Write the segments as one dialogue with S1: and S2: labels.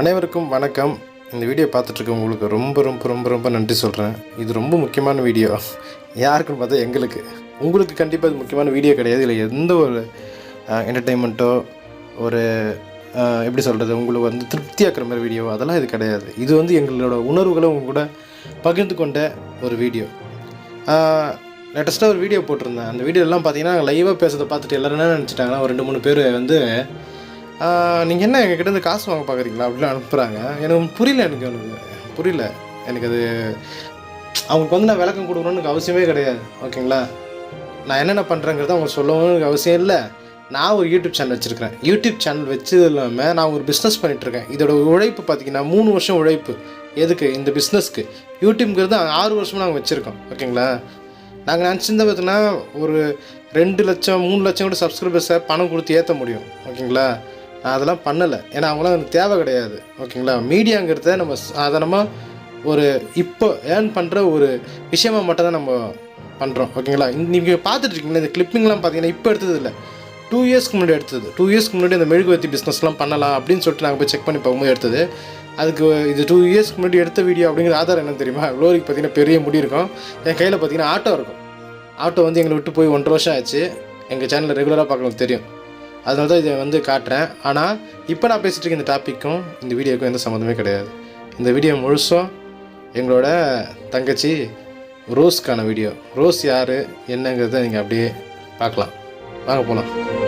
S1: அனைவருக்கும் வணக்கம். இந்த வீடியோ பார்த்துட்ருக்க உங்களுக்கு ரொம்ப ரொம்ப ரொம்ப ரொம்ப நன்றி சொல்கிறேன் இது ரொம்ப முக்கியமான வீடியோ. யாருக்குன்னு பார்த்தா எங்களுக்கு. உங்களுக்கு கண்டிப்பாக இது முக்கியமான வீடியோ கிடையாது. இல்லை எந்த ஒரு என்டர்டெயின்மெண்ட்டோ ஒரு எப்படி சொல்கிறது உங்களுக்கு வந்து திருப்தியாக்குற மாதிரி வீடியோ அதெல்லாம் இது கிடையாது. இது வந்து எங்களோட உணர்வுகளை உங்க கூட பகிர்ந்து கொண்ட ஒரு வீடியோ. லேட்டஸ்ட்டாக ஒரு வீடியோ போட்டிருந்தேன். அந்த வீடியோலாம் பார்த்தீங்கன்னா லைவாக பேசுறதை பார்த்துட்டு எல்லாரும் என்ன நினச்சிட்டாங்கன்னா ஒரு ரெண்டு மூணு பேர் வந்து நீங்கள் என்ன எங்ககிட்ட இருந்து காசு வாங்க பார்க்குறீங்களா அப்படின்னு அனுப்புகிறாங்க எனக்கு புரியல எனக்கு எனக்கு புரியல. எனக்கு அது அவங்களுக்கு வந்து நான் விளக்கம் கொடுக்கணும்னு எனக்கு அவசியமே கிடையாது. ஓகேங்களா? நான் என்னென்ன பண்ணுறேங்கிறத அவங்க சொல்லவும் எனக்கு அவசியம் இல்லை. நான் ஒரு யூடியூப் சேனல் வச்சுருக்கிறேன். யூடியூப் சேனல் வச்சது இல்லாமல் நான் ஒரு பிஸ்னஸ் பண்ணிகிட்ருக்கேன் இதோட உழைப்பு பார்த்தீங்கன்னா மூணு வருஷம் உழைப்பு. எதுக்கு? இந்த பிஸ்னஸ்க்கு யூடியூப்ங்கிறது ஆறு வருஷமாக நாங்கள் வச்சுருக்கோம். ஓகேங்களா? நாங்கள் நினச்சிருந்தா பார்த்தீங்கன்னா ஒரு ரெண்டு லட்சம் மூணு லட்சம் கூட சப்ஸ்கிரைபர்ஸை பணம் கொடுத்து ஏற்ற முடியும். ஓகேங்களா? நான் அதெல்லாம் பண்ணலை. ஏன்னா அவங்களாம் எனக்கு தேவை கிடையாது. ஓகேங்களா? மீடியாங்கிறத நம்ம சாதாரணமாக ஒரு இப்போ ஏர்ன் பண்ணுற ஒரு விஷயமாக மட்டும் தான் நம்ம பண்ணுறோம் ஓகேங்களா? நீங்கள் பார்த்துட்டு இருக்கீங்களா? இந்த கிளிப்பிங்லாம் பார்த்தீங்கன்னா இப்போ எடுத்தது இல்லை. டூ இயர்ஸ்க்கு முன்னாடி எடுத்தது. டூ இயர்ஸ்க்கு முன்னாடி இந்த மெழுகுவர்த்தி பிஸ்னஸ்லாம் பண்ணலாம் அப்படின்னு சொல்லிட்டு நாங்கள் போய் செக் பண்ணி பார்க்கும்போது எடுத்தது. அதுக்கு இது டூ இயர்ஸ்க்கு முன்னாடி எடுத்த வீடியோ அப்படிங்கிற ஆதாரம் என்னன்னு தெரியுமா? லோரிக்கு பார்த்தீங்கன்னா பெரிய முடி இருக்கும். என் கையில் பார்த்தீங்கன்னா ஆட்டோ இருக்கும். ஆட்டோ வந்து எங்களை விட்டு போய் ஒன்றரை வருஷம் ஆச்சு. எங்கள் சேனலில் ரெகுலராக பார்க்கறவங்களுக்கு தெரியும். அதனால தான் இதை வந்து காட்டுறேன். ஆனால் இப்போ நான் பேசிகிட்டு இருக்க இந்த டாப்பிக்கும் இந்த வீடியோக்கும் எந்த சம்மந்தமே கிடையாது. இந்த வீடியோ முழுசும் எங்களோட தங்கச்சி ரோஸ்க்கான வீடியோ. ரோஸ் யார் என்னங்கிறத நீங்கள் அப்படியே பார்க்கலாம். வாங்க போகலாம்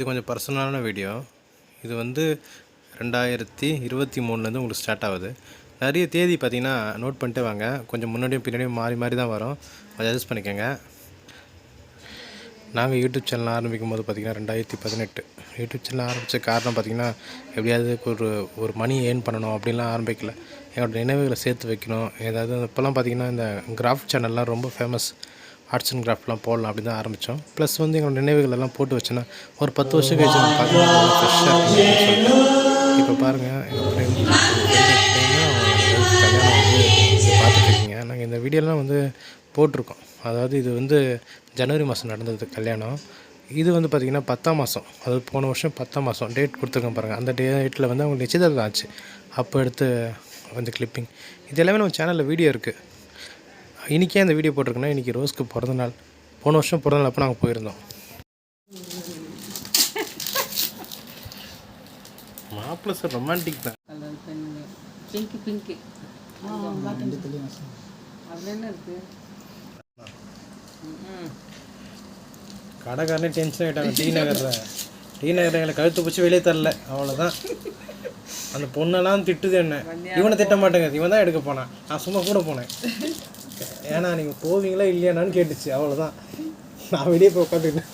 S1: இது கொஞ்சம் பர்சனலான வீடியோ இது வந்து ரெண்டாயிரத்தி இருபத்தி மூணுலேருந்து உங்களுக்கு ஸ்டார்ட் ஆகுது. நிறைய தேதி பார்த்தீங்கன்னா நோட் பண்ணிட்டு வாங்க. கொஞ்சம் முன்னாடியும் பின்னாடியும் மாறி மாறி தான் வரும். கொஞ்சம் அட்ஜஸ்ட் பண்ணிக்கோங்க. நாங்கள் யூடியூப் சேனல் ஆரம்பிக்கும் போது பார்த்திங்கன்னா ரெண்டாயிரத்தி பதினெட்டு. யூடியூப் சேனல் ஆரம்பித்த காரணம் பார்த்திங்கன்னா எப்படியாவது ஒரு ஒரு மணி ஏர்ன் பண்ணணும் அப்படின்லாம் ஆரம்பிக்கல. என்னோட நினைவுகளை சேர்த்து வைக்கணும். ஏதாவது இப்போல்லாம் பார்த்திங்கன்னா இந்த கிராஃப்ட் சேனல்லாம் ரொம்ப ஃபேமஸ் ஆர்ட்ஸ் அண்ட் கிராஃப்ட்லாம் போடலாம் அப்படின்னு தான் ஆரம்பித்தோம் ப்ளஸ் வந்து எங்களோட நினைவுகள் எல்லாம் போட்டு வச்சேன்னா ஒரு பத்து வருஷம் கழிச்சு நம்ம பார்க்கலாம் ஃப்ரெஷ்ஷாக சொல்லிட்டு. இப்போ பாருங்கள் எங்கள் ஃப்ரெண்ட் கல்யாணம் வந்து பார்த்துட்ருக்கீங்க நாங்கள் இந்த வீடியோலாம் வந்து போட்டிருக்கோம். அதாவது இது வந்து ஜனவரி மாதம் நடந்தது கல்யாணம். இது வந்து பார்த்திங்கன்னா பத்தாம் மாதம் அது போன வருஷம் பத்தாம் மாதம் டேட் கொடுத்துருக்கேன் பாருங்கள் அந்த டேட்டில் வந்து அவங்க நிச்சயதார்த்தம் ஆச்சு. அப்போ எடுத்து வந்து கிளிப்பிங் இது எல்லாமே நம்ம சேனலில் வீடியோ இருக்குது இன்றைக்கே அந்த வீடியோ போட்டிருக்கேன்னா இன்றைக்கி ரோஸ்க்கு பிறந்த நாள். போன வருஷம் பிறந்த நாள் அப்போ நாங்கள் போயிருந்தோம். மாப்பிள்ளை சார் ரொமான்டிக் தான்.
S2: இருக்கு? ம்.
S1: கடைக்காரனே டென்ஷன் ஆகிட்டாங்க டி நகரில் டி நகரில் எங்களை கழுத்து பிடிச்சி வெளியே தரல. அவ்வளோதான் அந்த பொண்ணெல்லாம் திட்டுது என்ன. இவனை திட்ட மாட்டேங்க இவன் தான் எடுக்க போனான். நான் சும்மா கூட போனேன். ஏன்னா நீங்கள் போவீங்களா இல்லையானான்னு கேட்டுச்சு. அவ்வளோதான் நான் வெளியே போய் உட்காந்துக்கிட்டேன்.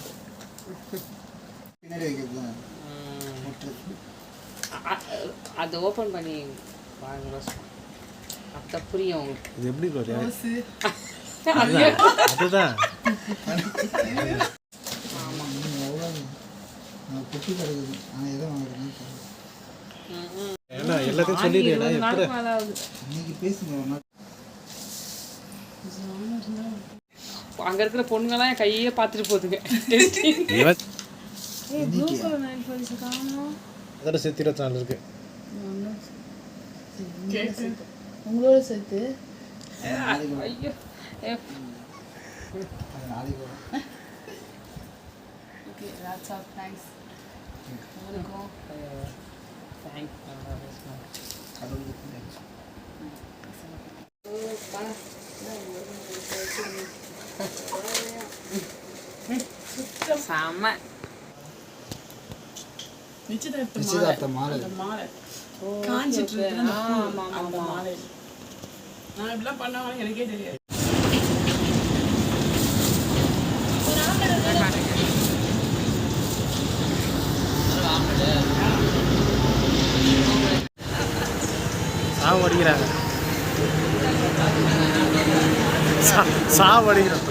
S2: அது ஓப்பன் பண்ணி பாருங்க அப்போ புரியும் உங்களுக்கு.
S1: இது எப்படி அதுதான். எல்லாத்தையும் சொல்லிடுறா எப்படி
S3: இன்னைக்கு பேசுங்க
S2: அங்கே இருக்கிற பொண்ணுங்கெல்லாம் என் கையே பார்த்துட்டு போகுதுங்க
S1: அதோட சேர்த்து இருபத்தி நாலு இருக்கு.
S4: உங்களோட சேர்த்து.
S2: ஐயோ.
S4: ஓகே லாட்ஸ் ஆஃப் தேங்க்ஸ் உங்களுக்கும்
S2: you.
S3: கடவுளுக்கு தேங்க்ஸ்
S2: செம்ம.
S4: நிச்சயதார்த்த
S3: மாலை.
S4: காஞ்சிட்டு இருக்கு அந்த மாலை. நான் இப்படிலாம் பண்ணாங்க எனக்கே தெரியாது.
S1: சாவடிக்கிறாங்க சா- சாவடிக்கிறோம்.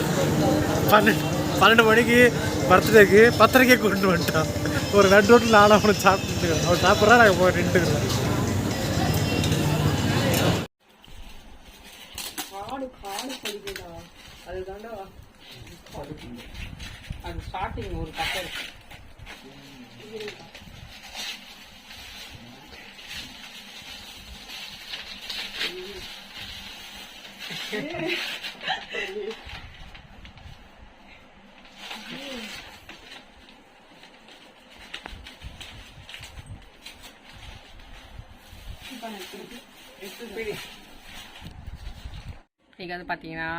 S1: பன்னெண்டு பன்னெண்டு மணிக்கு பர்த்டேக்கு பத்தரைக்கே கொண்டு வந்துட்டான். ஒரு ரெண்டு ரோட்டில் நானும் அவனை சாப்பிட்டுட்டு அவன் சாப்பிட்றா நாங்கள் போய் நின்றுக்கிறோம்.
S2: அது ஸ்டார்டிங் ஒரு கட்டை இருக்கு. இன்றைக்கி வந்து பார்த்தீங்கன்னா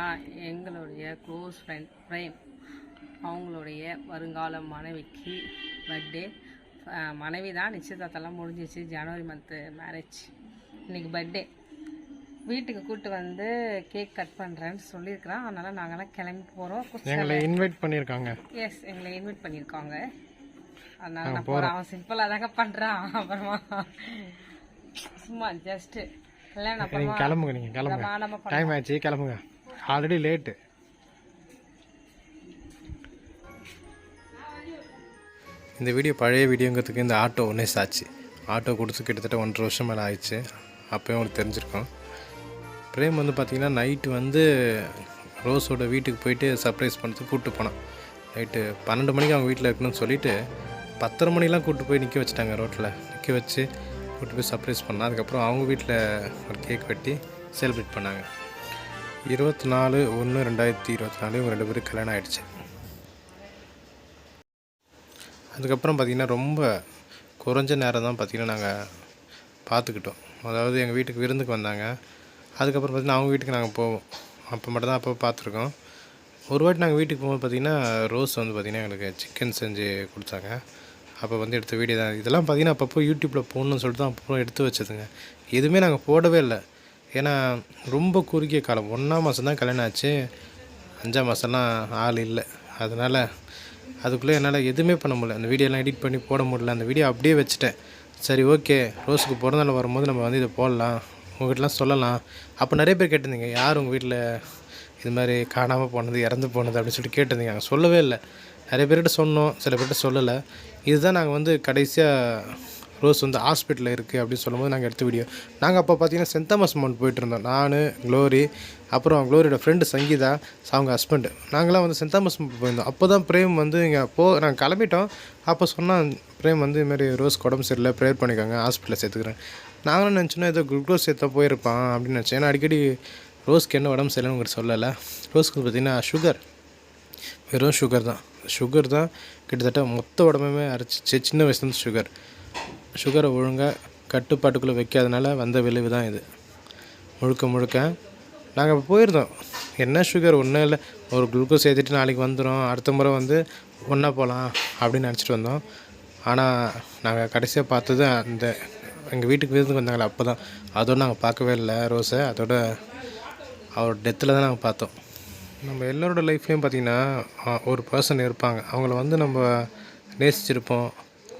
S2: எங்களுடைய க்ளோஸ் ஃப்ரெண்ட் பிரேம் அவங்களுடைய வருங்கால மனைவிக்கு பர்த்டே மனைவி தான் நிச்சயதார்த்தம்லாம் முடிஞ்சிச்சு. ஜனவரி மந்த்து மேரேஜ் இன்னைக்கு பர்த்டே வீட்டுக்கு கூப்பிட்டு வந்து கேக் கட் பண்ணுறேன்னு சொல்லியிருக்கிறான். அதனால் நாங்கள்லாம் கிளம்பி போகிறோம்
S1: எங்களை இன்வைட் பண்ணியிருக்காங்க.
S2: எஸ் எங்களை இன்வைட் பண்ணியிருக்காங்க. அதனால நான் போகிறேன் அவன் சிம்பிளாக தாங்க பண்ணுறான் அப்புறமா சும்மா ஜஸ்ட்டு
S1: நீங்கள் கிளம்புங்க நீங்கள் கிளம்புங்க. டைம் ஆச்சு கிளம்புங்க. ஆல்ரெடி லேட்டு இந்த வீடியோ பழைய வீடியோங்கிறதுக்கு இந்த ஆட்டோ ஒன்றே சாச்சு. ஆட்டோ கொடுத்து கிட்டத்தட்ட ஒன்றரை வருஷம் மேலே ஆயிடுச்சு. அப்போயும் உங்களுக்கு தெரிஞ்சிருக்கும். பிரேம் வந்து பார்த்திங்கன்னா நைட்டு வந்து ரோஸோட வீட்டுக்கு போயிட்டு சர்ப்ரைஸ் பண்ணுறதுக்கு கூப்பிட்டு போனான் நைட்டு பன்னெண்டு மணிக்கு அவங்க வீட்டில் இருக்கணும்னு சொல்லிட்டு பத்தரை மணிலாம் கூப்பிட்டு போய் நிற்க வச்சுட்டாங்க ரோட்டில் நிற்க வச்சு கூப்பிட்டு போய் சர்ப்ரைஸ் பண்ணான் அதுக்கப்புறம் அவங்க வீட்டில் ஒரு கேக் வெட்டி செலிப்ரேட் பண்ணாங்க. இருபத்தி நாலு ஒன்று ரெண்டாயிரத்தி இருபத்தி நாலு இவங்க ரெண்டு பேரும் கல்யாணம் ஆகிடுச்சு அதுக்கப்புறம் பார்த்திங்கன்னா ரொம்ப குறைஞ்ச நேரம் தான் பார்த்திங்கன்னா நாங்கள் பார்த்துக்கிட்டோம் அதாவது எங்கள் வீட்டுக்கு விருந்துக்கு வந்தாங்க. அதுக்கப்புறம் பார்த்திங்கன்னா அவங்க வீட்டுக்கு நாங்கள் போவோம். அப்போ மட்டும் தான் அப்போ பார்த்துருக்கோம் ஒரு வாட்டி நாங்கள் வீட்டுக்கு போகும்போது பார்த்திங்கன்னா ரோஸ் வந்து பார்த்திங்கன்னா எங்களுக்கு சிக்கன் செஞ்சு கொடுத்தாங்க. அப்போ வந்து எடுத்த வீடியோ தான். இதெல்லாம் பார்த்திங்கன்னா அப்பப்போ யூடியூப்பில் போடணும்னு சொல்லிட்டு தான் அப்போ எடுத்து வச்சதுங்க. எதுவுமே நாங்கள் போடவே இல்லை. ஏன்னா ரொம்ப குறுகிய காலம். ஒன்றாம் மாதம் தான் கல்யாணம் ஆச்சு. அஞ்சாம் மாதம்லாம் ஆள் இல்லை. அதனால் அதுக்குள்ளே என்னால் எதுவுமே பண்ண முடியல. அந்த வீடியோலாம் எடிட் பண்ணி போட முடியல. அந்த வீடியோ அப்படியே வச்சுட்டேன். சரி ஓகே ரோஸுக்கு பிறந்தநாள் வரும்போது நம்ம வந்து இதை போடலாம். உங்கள்கிட்டலாம் சொல்லலாம். அப்போ நிறைய பேர் கேட்டிருந்தீங்க யார் உங்கள் வீட்டில் இது மாதிரி காணாமல் போனது இறந்து போனது அப்படின்னு சொல்லிட்டு கேட்டிருந்தீங்க. நாங்கள் சொல்லவே இல்லை. நிறைய பேர்கிட்ட சொன்னோம் சில பேர்கிட்ட சொல்லலை. இதுதான் நாங்கள் வந்து கடைசியாக ரோஸ் வந்து ஹாஸ்பிட்டலில் இருக்குது அப்படின்னு சொல்லும்போது நாங்கள் எடுத்த வீடியோ நாங்கள் அப்போ பார்த்தீங்கன்னா சென்ட் தாமஸ் மவுண்ட் போயிட்டுருந்தோம் நான் க்ளோரி அப்புறம் க்ளோரியோட ஃப்ரெண்டு சங்கீதா அவங்க ஹஸ்பண்டு நாங்களாம் வந்து சென்ட் தாமஸ் மவுண்ட் போயிருந்தோம். அப்போ தான் பிரேம் வந்து இங்கே போ நாங்கள் கிளம்பிட்டோம். அப்போ சொன்னால் பிரேம் வந்து இதுமாரி ரோஸ் உடம்பு சரியில்லை ப்ரேயர் பண்ணிக்கோங்க ஹாஸ்பிட்டலில் சேர்த்துக்கிறேன். நாங்களும் நினச்சோன்னா ஏதோ குளுக்கோஸ் சேர்த்தா போயிருப்பான் அப்படின்னு நினச்சேன் ஏன்னா அடிக்கடி ரோஸ்க்கு என்ன உடம்பு சரியில்லைன்னு உங்களுக்கு சொல்லலை. ரோஸ்க்கு பார்த்தீங்கன்னா சுகர் வெறும் சுகர் தான். சுகர் தான் கிட்டத்தட்ட மொத்த உடம்புமே அரைச்சிச்சு சின்ன வயசுலேருந்து சுகர் சுகரை ஒழுங்காக கட்டுப்பாட்டுக்குள்ளே வைக்காதனால வந்த விளைவு தான் இது. முழுக்க முழுக்க நாங்கள் போயிருந்தோம். என்ன சுகர் ஒன்றும் இல்லை. ஒரு குளுக்கோஸ் ஏற்றிட்டு நாளைக்கு வந்துடும் அடுத்த முறை வந்து ஒன்றா போகலாம் அப்படின்னு நினச்சிட்டு வந்தோம். ஆனால் நாங்கள் கடைசியாக பார்த்தது அந்த எங்கள் வீட்டுக்கு விருந்துக்கு வந்தாங்களே அப்போ தான் அதோடு நாங்கள் பார்க்கவே இல்லை ரோஸை. அதோட அவர் டெத்தில் தான் நாங்கள் பார்த்தோம். நம்ம எல்லோரோட லைஃப்லேயும் பார்த்திங்கன்னா ஒரு பர்சன் இருப்பாங்க. அவங்கள வந்து நம்ம நேசிச்சிருப்போம்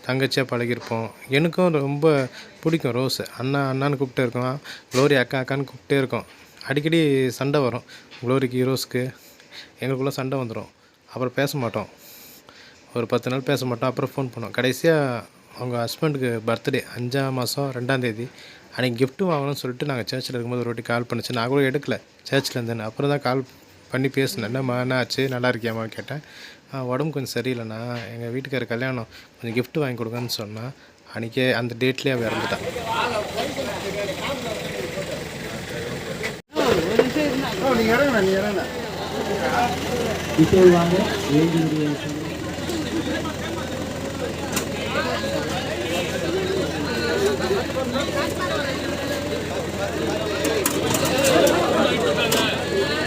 S1: தங்கச்சியாக பழகியிருப்போம். எனக்கும் ரொம்ப பிடிக்கும் ரோஸ். அண்ணா அண்ணான்னு கூப்பிட்டே இருக்கோம். க்ளோரி அக்கா அக்கான்னு கூப்பிட்டே இருக்கோம். அடிக்கடி சண்டை வரும். க்ளோரிக்கு ரோஸ்க்கு. எங்களுக்குள்ளே சண்டை வந்துடும் அப்புறம் பேச மாட்டோம். ஒரு பத்து நாள் பேச மாட்டோம். அப்புறம் ஃபோன் பண்ணோம் கடைசியாக அவங்க ஹஸ்பண்டுக்கு பர்த்டே அஞ்சாம் மாதம் ரெண்டாம் தேதி. அன்றைக்கி கிஃப்ட்டு வாங்கணும்னு சொல்லிட்டு நாங்கள் சர்ச்சில் இருக்கும்போது ஒரு வாட்டி கால் பண்ணிச்சு. நான் கூட எடுக்கல. சர்ச்சில் இருந்தேன் அப்புறம் தான் கால் பண்ணி பேசினேன் என்னம்மா என்ன ஆச்சு நல்லா இருக்கியாம்மா? கேட்டேன். உடம்பு கொஞ்சம் சரியில்லைண்ணா. எங்கள் வீட்டுக்கார கல்யாணம். கொஞ்சம் கிஃப்ட் வாங்கி கொடுங்கன்னு சொன்னால் அன்றைக்கே அந்த டேட்லேயே அவள் இறந்துட்டான்
S2: Thank you.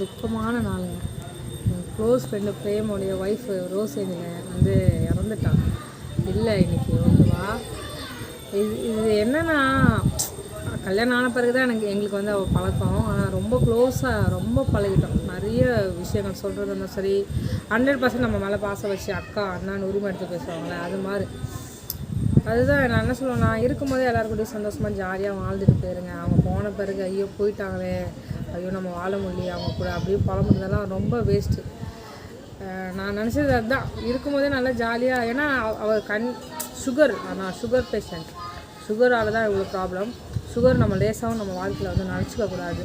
S2: துக்கமான நாளுங்க. என் க்ளோஸ் ஃப்ரெண்டு பிரேமோடைய ஒய்ஃபு ரோசேனிங்க வந்து இறந்துட்டான் இல்லை இன்னைக்கு ஓகேவா இது இது என்னன்னா கல்யாணம் ஆன பிறகு தான் எனக்கு எங்களுக்கு வந்து அவள் பழக்கம். ஆனால் ரொம்ப க்ளோஸாக ரொம்ப பழகிட்டோம். நிறைய விஷயங்கள் சொல்கிறது இருந்தால் சரி ஹண்ட்ரட் பர்சன்ட் நம்ம மேலே பாசம் வச்சு அக்கா அண்ணான்னு உரிமை எடுத்து பேசுவாங்களே அது மாதிரி. அதுதான் நான் என்ன சொல்லுவேன் நான் இருக்கும்போதே எல்லாரும் சந்தோஷமாக ஜாலியாக வாழ்ந்துட்டு போயிருங்க. அவங்க போன பிறகு ஐயோ போயிட்டாங்களே. ஐயோ நம்ம வாழ முடியல அவங்க கூட அப்படியே புலம்புறதெல்லாம் ரொம்ப வேஸ்ட்டு நான் நினச்சது அதுதான். இருக்கும்போதே நல்லா ஜாலியாக ஏன்னா அவ- கண் சுகர் நான் சுகர் பேஷண்ட் சுகரால் தான் இவ்வளோ ப்ராப்ளம் சுகர் நம்ம லேசாகவும் நம்ம வாழ்க்கையில் வந்து நினச்சிக்கக்கூடாது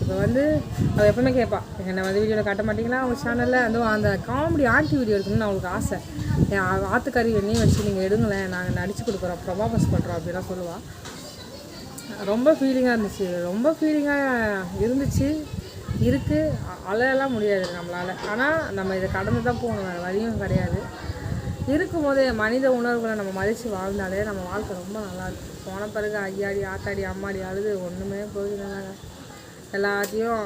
S2: இப்போ வந்து அவள் எப்பவுமே கேட்பா என்னை வந்து வீடியோவில் காட்ட மாட்டிங்களா அவங்க சேனலில் வந்து அந்த காமெடி ஆண்டி வீடியோ எடுக்கணும்னு அவளுக்கு ஆசை. என் ஆத்துக்கறி வெண்ணையும் வச்சு நீங்கள் எடுங்களேன் நாங்கள் நடிச்சு கொடுக்குறோம் ப்ரொமாபஸ் பண்ணுறோம் அப்படிலாம் சொல்லுவாள் ரொம்ப ஃபீலிங்காக இருந்துச்சு. ரொம்ப ஃபீலிங்காக இருந்துச்சு. இருக்குது அலையெல்லாம் முடியாது நம்மளால். ஆனால் நம்ம இதை கடந்து தான் போகணும். வேறு வழியும் கிடையாது. இருக்கும்போதே மனித உணர்வுகளை நம்ம மதித்து வாழ்ந்தாலே நம்ம வாழ்க்கை ரொம்ப நல்லா இருக்கும். போன பிறகு ஐயாடி ஆத்தாடி அம்மாடி அழுது ஒன்றுமே போகுதுனாங்க எல்லாத்தையும்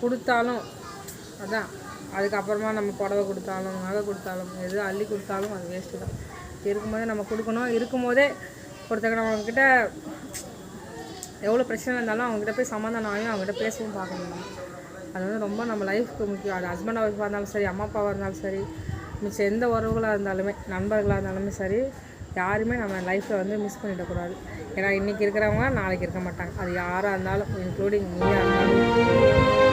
S2: கொடுத்தாலும் அதான். அதுக்கப்புறமா நம்ம புடவை கொடுத்தாலும் நகை கொடுத்தாலும் எது அள்ளி கொடுத்தாலும் அது வேஸ்ட்டு தான். இருக்கும்போதே நம்ம கொடுக்கணும். இருக்கும்போதே ஒருத்தங்க அவங்கக்கிட்ட எவ்வளோ பிரச்சனை இருந்தாலும் அவங்ககிட்ட போய் சமாதானம் ஆகி அவங்ககிட்ட பேசவும் பார்க்கணும் அது வந்து ரொம்ப நம்ம லைஃப்க்கு முக்கியம். அது ஹஸ்பண்ட் ஒய்ஃபாக இருந்தாலும் சரி அம்மா அப்பாவாக இருந்தாலும் சரி மிச்சம் எந்த உறவுகளாக இருந்தாலுமே நண்பர்களாக இருந்தாலுமே சரி யாருமே நம்ம லைஃப்பில் வந்து மிஸ் பண்ணிடக்கூடாது ஏன்னா இன்றைக்கி இருக்கிறவங்க நாளைக்கு இருக்க மாட்டாங்க. அது யாராக இருந்தாலும் இன்க்ளூடிங் நீயாக இருந்தாலும்.